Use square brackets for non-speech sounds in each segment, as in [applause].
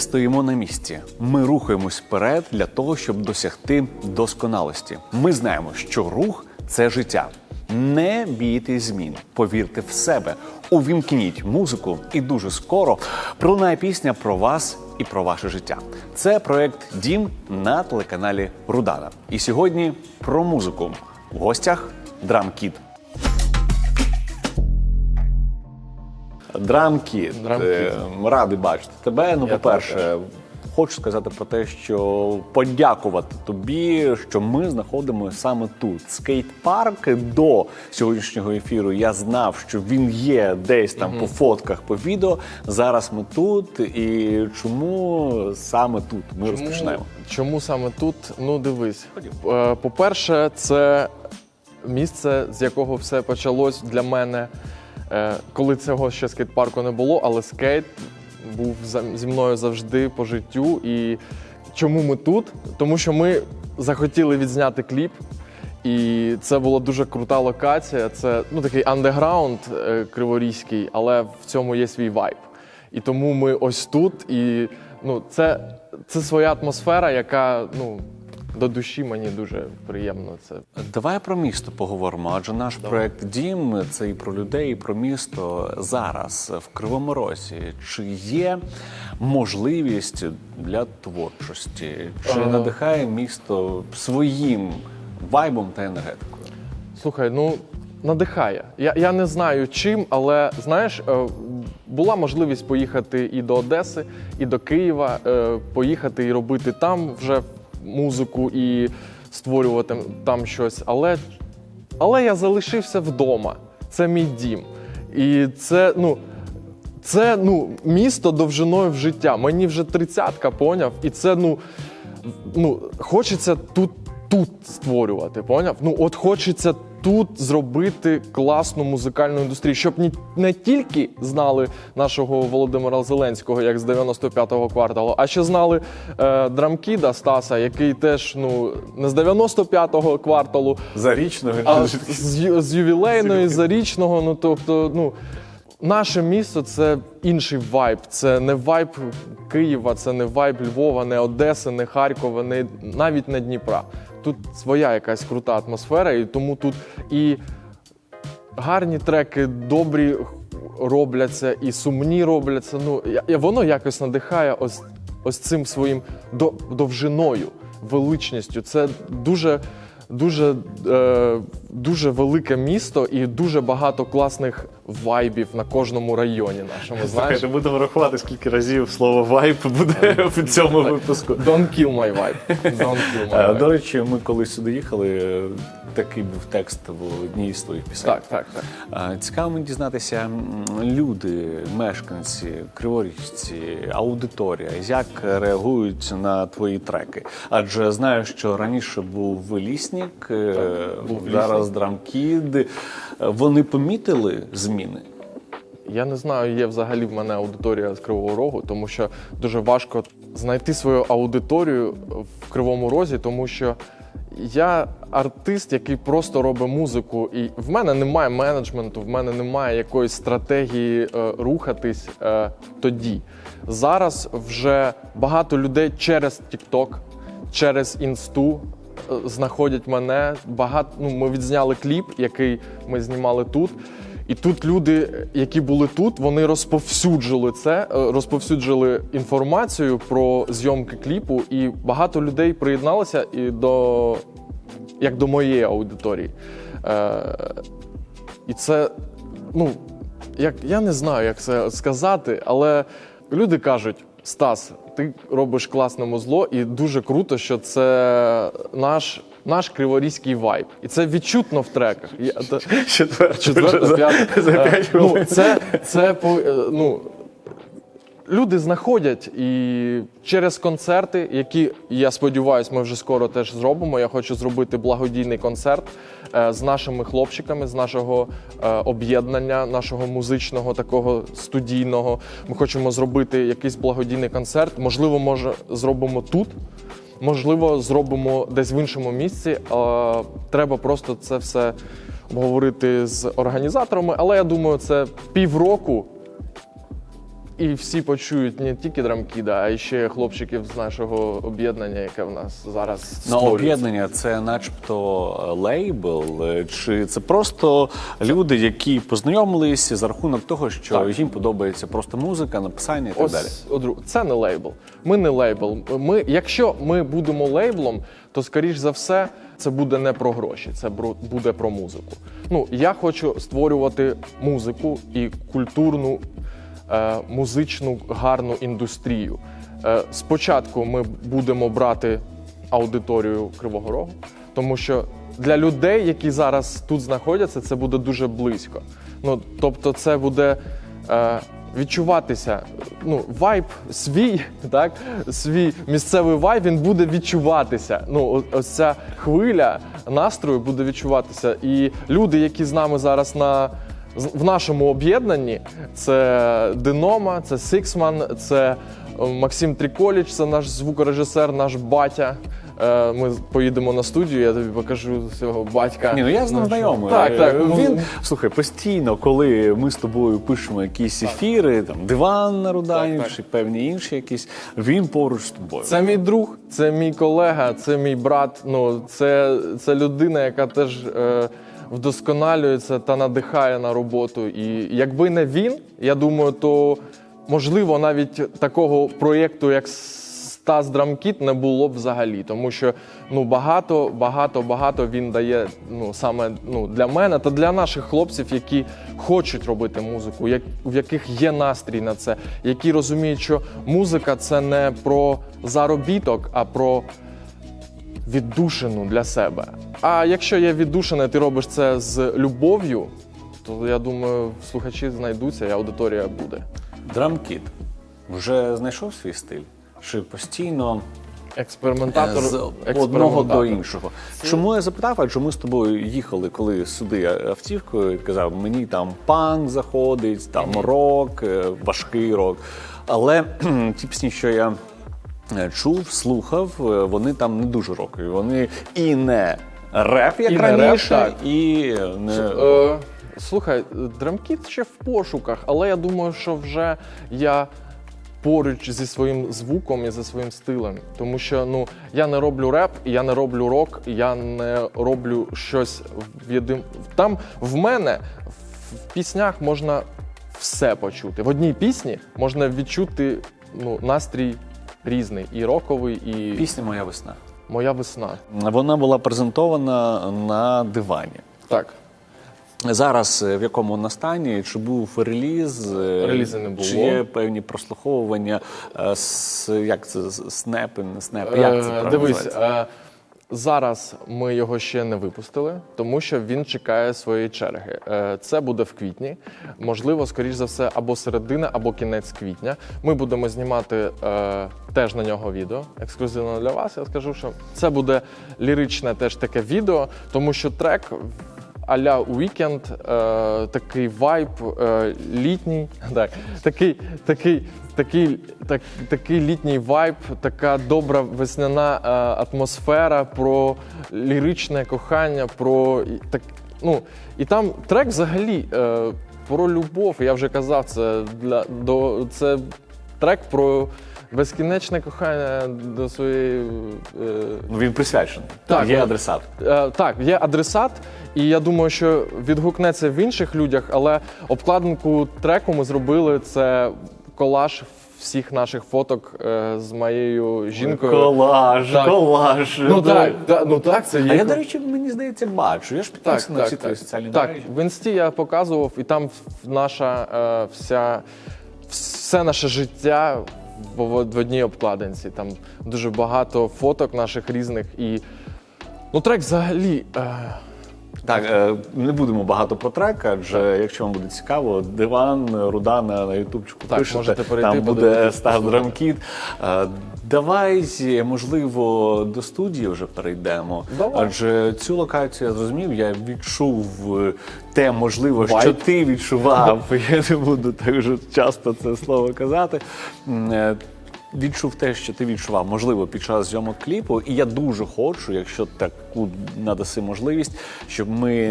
Стоїмо на місці. Ми рухаємось вперед для того, щоб досягти досконалості. Ми знаємо, що рух це життя. Не бійтесь змін, повірте в себе, увімкніть музику, і дуже скоро пролунає пісня про вас і про ваше життя. Це проект Дім на телеканалі Рудана. І сьогодні про музику. В гостях Драмкіт. Драмкіт. Драмкіт. Е, Радий бачити тебе. Ну, по-перше, хочу сказати про те, що подякувати тобі, що ми знаходимося саме тут. Скейт-парк до сьогоднішнього ефіру. Я знав, що він є десь там по фотках, по відео. Зараз ми тут. І чому саме тут ми розпочинаємо? Чому саме тут? Ну, дивись. Е, По-перше, це місце, з якого все почалось для мене, коли цього ще скейт-парку не було, але скейт був зі мною завжди по життю. І чому ми тут? Тому що ми захотіли відзняти кліп. І це була дуже крута локація. Це ну такий андеграунд е, криворізький, але в цьому є свій вайб. І тому ми ось тут. І ну, це, це своя атмосфера, яка ну, до душі мені дуже приємно. Це Давай про місто поговоримо. Адже наш проект Дім це і про людей, і про місто зараз в Кривому Розі. Чи є можливість для творчості? Чи Е. надихає місто своїм вайбом та енергетикою? слухай, ну надихає. Я, я не знаю чим, але знаєш, е, була можливість поїхати і до Одеси, і до Києва, е, поїхати і робити там вже музику і створювати там щось. Але, але я залишився вдома. Це мій дім. І це, ну. Це ну місто довжиною в життя. Мені вже тридцятка, поняв, і це ну, ну хочеться тут, тут створювати. Поняв? Ну от хочеться тут зробити класну музикальну індустрію, щоб не, не тільки знали нашого Володимира Зеленського, як з 95-го кварталу, а ще знали е, драмкіда Стаса, який теж ну не з 95-го кварталу, Зарічного а з, з ювілейної, зарічного. Ну тобто, ну наше місто це інший вайб. Це не вайб Києва, це не вайб Львова, не Одеси, не Харкова, не навіть не Дніпра. Тут своя якась крута атмосфера, і тому тут і гарні треки, добрі робляться, і сумні робляться. Ну я, воно якось надихає ось, ось цим своїм довжиною, величністю. Це дуже. Дуже, е, дуже велике місто і дуже багато класних вайбів на кожному районі нашому. Знаєш, будемо рахувати, скільки разів слово вайб буде в цьому випуску. Don't kill my vibe. Don't kill my Е, vibe. До речі, ми коли сюди їхали, е, такий був текст в одній з твоїх пісень. Так, так, так. Цікаво мені дізнатися, люди, мешканці, криворіжці, аудиторія, як реагують на твої треки. Адже знаю, що раніше був Ліснік, е, був зараз Драмкід. Вони помітили зміни. Я не знаю, є взагалі в мене аудиторія з Кривого Рогу, тому що дуже важко знайти свою аудиторію в Кривому Розі, тому що я артист, який просто робить музику, і в мене немає менеджменту, в мене немає якоїсь стратегії е, рухатись е, тоді. Зараз вже багато людей через TikTok, через інсту е, знаходять мене. Багато ну, ми відзняли кліп, який ми знімали тут. І тут люди, які були тут, вони розповсюджили це, е, розповсюджили інформацію про зйомки кліпу, і багато людей приєдналося і до як до моєї аудиторії. Е, і це, ну, як, я не знаю, як це сказати, але люди кажуть: Стас, ти робиш класне музло, і дуже круто, що це наш. Наш криворізький вайб, і це відчутно в треках. Четверта, п'ята. ну, це, це ну, люди знаходять і через концерти, які я сподіваюся, ми вже скоро теж зробимо. Я хочу зробити благодійний концерт е, з нашими хлопчиками, з нашого е, об'єднання, нашого музичного такого студійного. Ми хочемо зробити якийсь благодійний концерт. Можливо, може зробимо тут. Можливо, зробимо десь в іншому місці. Треба просто це все обговорити з організаторами. Але я думаю, це півроку і всі почують не тільки драмкіда, а й ще хлопчиків з нашого об'єднання, яке в нас зараз На об'єднання це начебто лейбл, чи це просто люди, які познайомились за рахунок того, що Так. їм подобається просто музика, написання і так далі. Одру, це не лейбл. Ми не лейбл. Ми, якщо ми будемо лейблом, то скоріш за все це буде не про гроші, це буде про музику. Ну я хочу створювати музику і культурну, музичну гарну індустрію. Е, спочатку ми будемо брати аудиторію Кривого Рогу, тому що для людей, які зараз тут знаходяться, це буде дуже близько. Ну тобто, це буде. Е, відчуватися. Ну, вайб свій, [laughs] так, свій місцевий вайб, він буде відчуватися. Ну, ось ця хвиля настрою буде відчуватися. І люди, які з нами зараз на в нашому об'єднанні, це Динома, це Сиксман, це е, Максим Триколіч, це наш звукорежисер, наш батя. Е, Ми поїдемо на студію, я тобі покажу цього батька. Ні, ну я з ним знайомий. Так, так. Ну, Він слухай, постійно, коли ми з тобою пишемо якісь ефіри, там диван на Рудані чи певні інші якісь, він поруч з тобою. Це мій друг, це мій колега, це мій брат. Ну це, це людина, яка теж е, вдосконалюється та надихає на роботу. І якби не він, я думаю, то можливо навіть такого проєкту, як Стас Драмкіт, не було б взагалі, тому що ну багато, багато, багато він дає ну саме ну для мене та для наших хлопців, які хочуть робити музику, як в яких є настрій на це, які розуміють, що музика це не про заробіток, а про віддушину для себе. А якщо є віддушина, ти робиш це з любов'ю, то я думаю, слухачі знайдуться, і аудиторія буде. Драмкіт вже знайшов свій стиль? Чи постійно Експериментатор з одного до іншого? Чому я запитав? Адже ми з тобою їхали коли сюди автівкою, і казав, мені там панк заходить, там рок, е, важкий рок. Але [clears throat] ті пісні, що я е, чув, слухав, е, вони там не дуже рокові. Вони і не реп, як І не реп, раніше, так. і не Е, слухай, драмкіт ще в пошуках, але я думаю, що вже я поруч зі своїм звуком і зі своїм стилем. Тому що ну я не роблю реп, я не роблю рок, я не роблю щось в єдин. Там в мене в піснях можна все почути. В одній пісні можна відчути ну, настрій різний, і роковий, і пісня Моя весна. моя весна. Вона була презентована на дивані. Так. Зараз е, в якому вона стані? Чи був реліз? е, Релізу не було. Чи є певні прослуховування? е, с- Як це з- снепи, не снепи? Як це Е, правильно Дивись, називається? е, зараз ми його ще не випустили, тому що він чекає своєї черги. Е, Це буде в квітні. Можливо, скоріш за все, або середина, або кінець квітня. Ми будемо знімати е, теж на нього відео. Ексклюзивно для вас. Я скажу, що це буде ліричне теж таке відео, тому що трек. Аля Weekend, е, такий вайб е, літній, [laughs] так, такий, такий, такий, так, такий літній вайб, така добра весняна е, атмосфера про ліричне кохання, про так, ну, і там трек взагалі е, про любов. Я вже казав, це для до це трек про безкінечне кохання до своєї. Е, Ну, він присвячений. Так, є ну, адресат. Е, так, є адресат, і я думаю, що відгукнеться в інших людях, але обкладинку треку ми зробили це колаж всіх наших фоток е, з моєю жінкою. Колаж, Так. колаж. Ну так, та- ну так, це є. А я, до речі, мені здається, бачу. Я ж так, підписаний на всі так, твої так. соціальні так, мережі. в інсті я показував, і там наша е, вся все наше життя в одній обкладинці. Там дуже багато фоток наших різних і. Ну, трек взагалі. Е, Так, е, не будемо багато про трек, адже якщо вам буде цікаво, диван, Рудана на ютубчику Так, пишете, можете перейти, там буде Стас. Драмкіт. Е, Давай, можливо, до студії вже перейдемо. Давай. Адже цю локацію я зрозумів, я відчув е, те, можливо, що ти відчував. [laughs] Я не буду так вже часто це слово казати. Відчув те, що ти відчував, можливо, під час зйомок кліпу. І я дуже хочу, якщо таку надаси можливість, щоб ми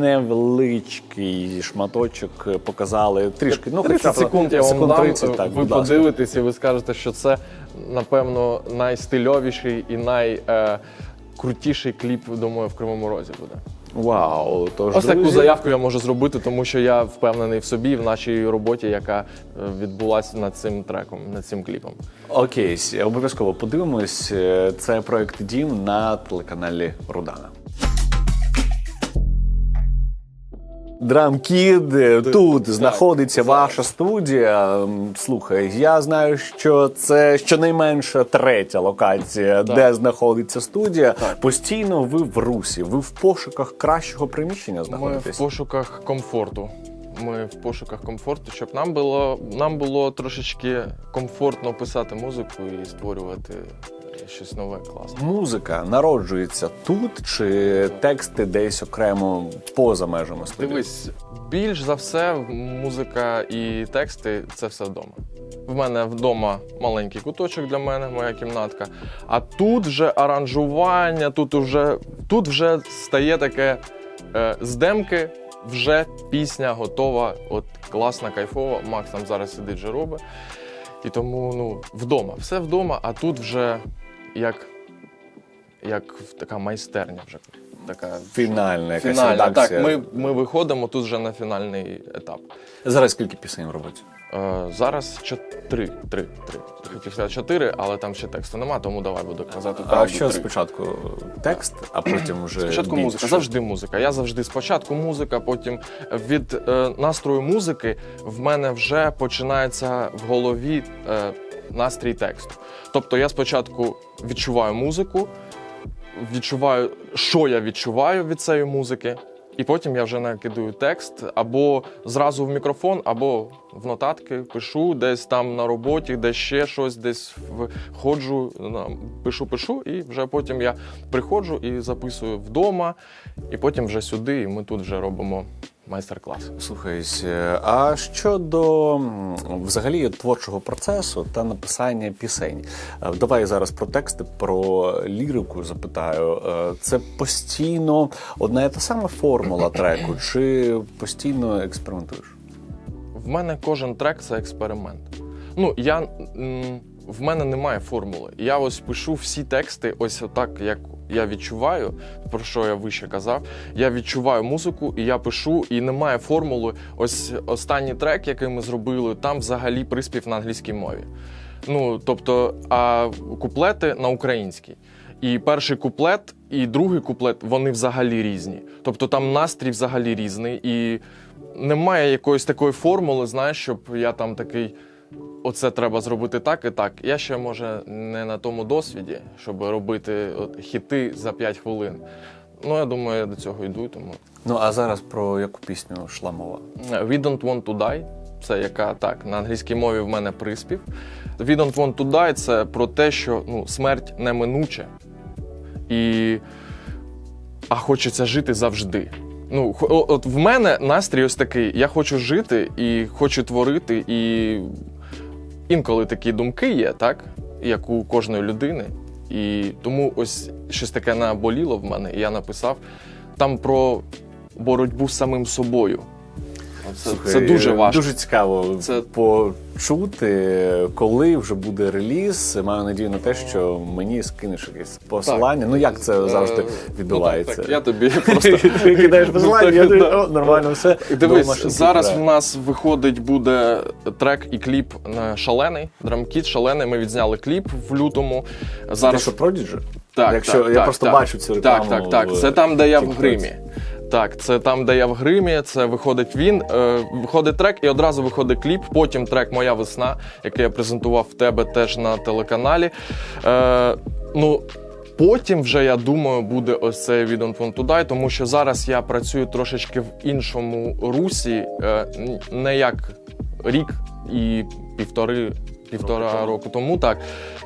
невеличкий шматочок показали трішки. Ну, 30 хоча б секунд я вам секунд дам, 30, так, ви будь ласка. подивитесь і ви скажете, що це, напевно, найстильовіший і найкрутіший кліп, думаю, в Кривому Розі буде. Вау, тож, Ось таку друзі, заявку я можу зробити, тому що я впевнений в собі, і в нашій роботі, яка е, відбулася над цим треком, над цим кліпом. Окей, обов'язково подивимось. Е, Це проект Дім на телеканалі Рудана. Драмкід тут знаходиться ваша студія. Слухай, я знаю, що це щонайменше третя локація, де знаходиться студія. Постійно ви в русі, ви в пошуках кращого приміщення Ми в пошуках комфорту. Ми в пошуках комфорту, щоб нам було нам було трошечки комфортно писати музику і створювати щось нове, класне. Музика народжується тут, чи тексти десь окремо поза межами студії? Дивись, більш за все, музика і тексти це все вдома. В мене вдома маленький куточок для мене, моя кімнатка. А тут вже аранжування, тут вже, тут вже стає таке е, з демки, вже пісня готова, от класна, кайфова. Макс там зараз сидить вже робить. І тому ну, вдома, все вдома, а тут вже як, як така майстерня вже. Така Фінальна якась Фінальна, редакція. так. Ми, ми виходимо тут вже на фінальний етап. Зараз скільки пісень роботі? Е, зараз чот- три, три. Хотів сказати чотири, але там ще тексту нема, тому давай буду казати А правду. що три. спочатку текст, а потім вже Спочатку біт? музика, Що? завжди музика. Я завжди спочатку музика, потім від е, настрою музики в мене вже починається в голові е, настрій тексту. Тобто я спочатку відчуваю музику, відчуваю, що я відчуваю від цієї музики, і потім я вже накидаю текст або зразу в мікрофон, або в нотатки пишу десь там на роботі, десь ще щось, десь в- ходжу, пишу, пишу, і вже потім я приходжу і записую вдома, і потім вже сюди, і ми тут вже робимо майстер-клас. Слухай, е, а щодо взагалі творчого процесу та написання пісень, Е, давай зараз про тексти, про лірику запитаю. Е, Це постійно одна і та сама формула треку, чи постійно експериментуєш? В мене кожен трек це експеримент. Ну, я, м, в мене немає формули. Я ось пишу всі тексти, ось так, як я відчуваю, про що я вище казав. Я відчуваю музику, і я пишу, і немає формули. Ось останній трек, який ми зробили, там взагалі приспів на англійській мові. Ну, тобто, а куплети на українській. І перший куплет, і другий куплет вони взагалі різні. Тобто там настрій взагалі різний. І немає якоїсь такої формули, знаєш, щоб я там такий. Оце треба зробити так і так. Я ще може не на тому досвіді, щоб робити от, хіти за 5 хвилин. Ну, я думаю, я до цього йду, тому Ну а зараз про яку пісню йшла мова? We don't want to die. Це яка так, на англійській мові в мене приспів. We don't want to die це про те, що ну, смерть неминуча. І... А хочеться жити завжди. Ну, от в мене настрій ось такий: я хочу жити і хочу творити, і інколи такі думки є, так, як у кожної людини. І тому ось щось таке наболіло в мене, і я написав там про боротьбу з самим собою. Це, Слухай, це дуже важко. Дуже цікаво Це- почути, коли вже буде реліз. Маю надію на те, що мені скинеш якесь посилання. Ну як це завжди Е, відбувається? Ну, так, так, я тобі [laughs] просто Ти кидаєш посилання, я тобі, «О, нормально все. Дивись, зараз в нас виходить буде трек і кліп на шалений. Драмкіт шалений. Ми відзняли кліп в лютому. Ти Зараз що Prodigy? Так, Якщо так, я так, просто так. бачу цю рекламу. Так, так, так. Це там, де я в гримі. Так, це там, де я в гримі. Це виходить він. Е, виходить трек, і одразу виходить кліп. Потім трек Моя весна, який я презентував в тебе теж на телеканалі. Е, ну. Потім вже я думаю, буде ось цей «We don't want to die», тому що зараз я працюю трошечки в іншому русі, е, не як рік і півтори. Півтора року тому так,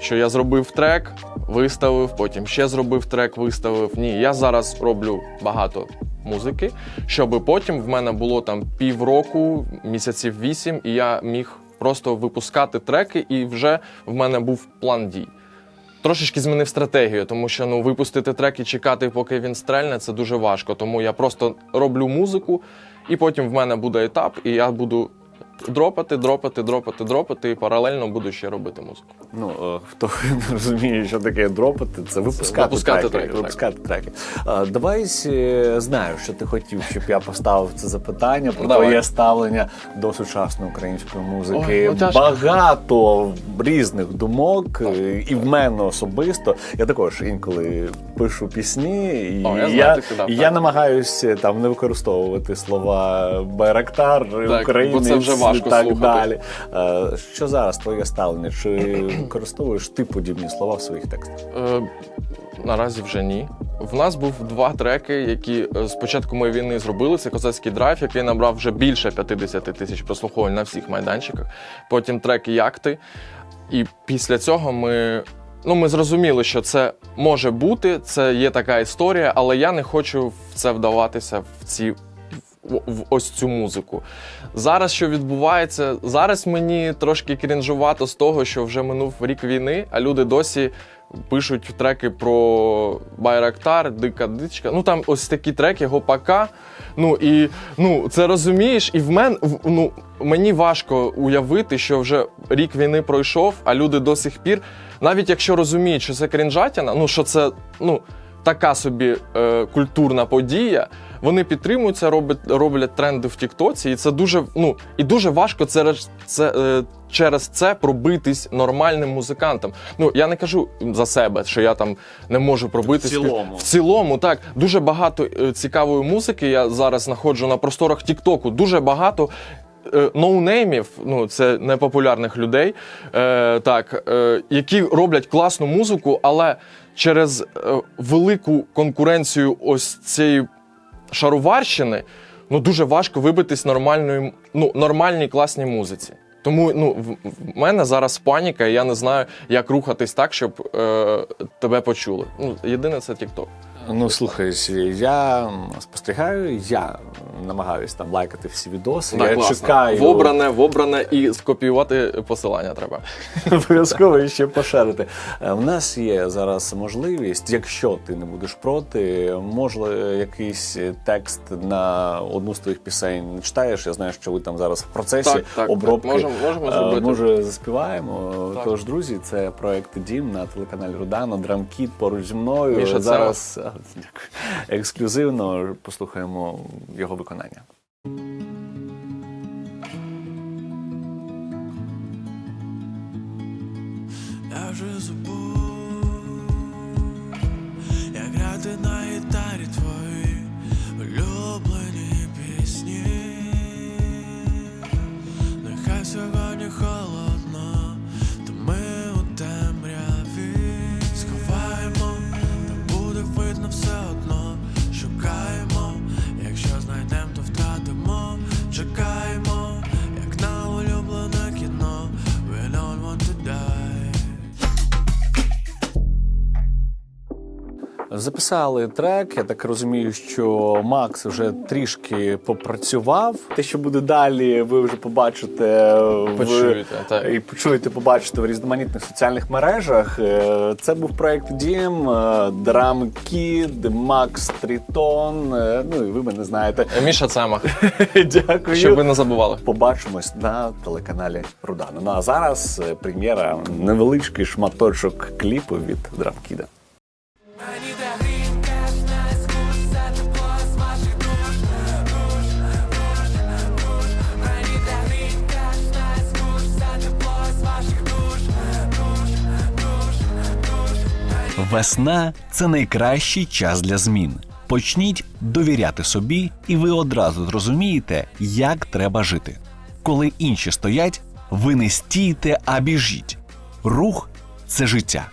що я зробив трек, виставив, потім ще зробив трек, виставив. Ні, я зараз роблю багато музики, щоб потім в мене було там півроку, місяців вісім, і я міг просто випускати треки, і вже в мене був план дій. Трошечки змінив стратегію, тому що ну випустити трек і чекати, поки він стрельне, це дуже важко. Тому я просто роблю музику, і потім в мене буде етап, і я буду дропати, дропати, дропати, дропати, і паралельно буду ще робити музику. Ну, е, хто не [laughs] розуміє, що таке дропати, це випускати, випускати треки. треки, випускати треки. Е, Давай е, знаю, що ти хотів, щоб я поставив це запитання про Давай. твоє ставлення до сучасної української музики. Ой, ну. Багато різних думок, е, і в мене особисто. Я також інколи пишу пісні, і О, я знаю, я, кидав, я намагаюся там не використовувати слова Байрактар, бо це вже важко і так слухати. далі. Е, Що зараз твоє ставлення? Чи використовуєш ти подібні слова в своїх текстах? Е, наразі вже ні. В нас був два треки, які е, з початку моєї війни зробили. Це козацький драйв, який набрав вже більше 50 тисяч прослуховувань на всіх майданчиках. Потім трек Як ти. І після цього ми. Ну, ми зрозуміли, що це може бути, це є така історія, але я не хочу в це вдаватися в ці в, ось цю музику. Зараз що відбувається? Зараз мені трошки крінжувато з того, що вже минув рік війни, а люди досі пишуть треки про Байрактар, Дика Дичка. Ну там ось такі треки, Гопака. Ну і ну це розумієш, і в мен ну мені важко уявити, що вже рік війни пройшов, а люди до сих пір, навіть якщо розуміють, що це крінжатіна, ну що це ну така собі е, культурна подія. Вони підтримуються, роблять, роблять тренди в Тіктоці, і це дуже ну і дуже важко це, це е, через це пробитись нормальним музикантам. Ну я не кажу за себе, що я там не можу пробитись. В цілому. В цілому, так дуже багато е, цікавої музики. Я зараз знаходжу на просторах Тіктоку. Дуже багато. е, Ноунеймів, ну це непопулярних людей, е, так, е, які роблять класну музику, але через велику конкуренцію ось цієї шароварщини, ну дуже важко вибитись нормальної, ну, нормальній класній музиці. Тому ну, в, мене зараз паніка, і я не знаю, як рухатись так, щоб е, тебе почули. Ну, єдине це TikTok. Ну слухай, я спостерігаю, я намагаюся там лайкати всі відоси. Так, я класно. чекаю В обране, в обране і скопіювати посилання треба. [laughs] обов'язково ще поширити. Е, У нас є зараз можливість, якщо ти не будеш проти, можливо, якийсь текст на одну з твоїх пісень читаєш. Я знаю, що ви там зараз в процесі Так, так, обробки. так. Можемо- можемо Е, зробити. Може, заспіваємо. Так. Тож, друзі, це проект Дім на телеканалі Рудано, Драмкіт поруч зі мною. Міша, зараз [laughs] дякую. ексклюзивно послухаємо його виконання. Я вже забув, як грати на гітарі твої Записали трек. Я так розумію, що Макс вже трішки попрацював. Те, що буде далі, ви вже побачите в так. і почуєте, побачите в різноманітних соціальних мережах. Е, Це був проект Дім, е, Драм Кід, Макс Трітон. Ну і ви мене знаєте. Е, Міша Цемах, [laughs] Дякую. щоб ви не забували. Побачимось на телеканалі Рудано. Ну а зараз прем'єра невеличкий шматочок кліпу від Драмкіда. Весна це найкращий час для змін. Почніть довіряти собі, і ви одразу зрозумієте, як треба жити. Коли інші стоять, ви не стійте, а біжіть. Рух це життя.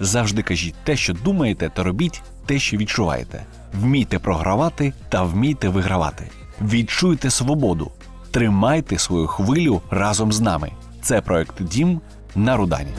Завжди кажіть те, що думаєте, та робіть те, що відчуваєте. Вмійте програвати та вмійте вигравати. Відчуйте свободу. Тримайте свою хвилю разом з нами. Це проект Дім на Рудані.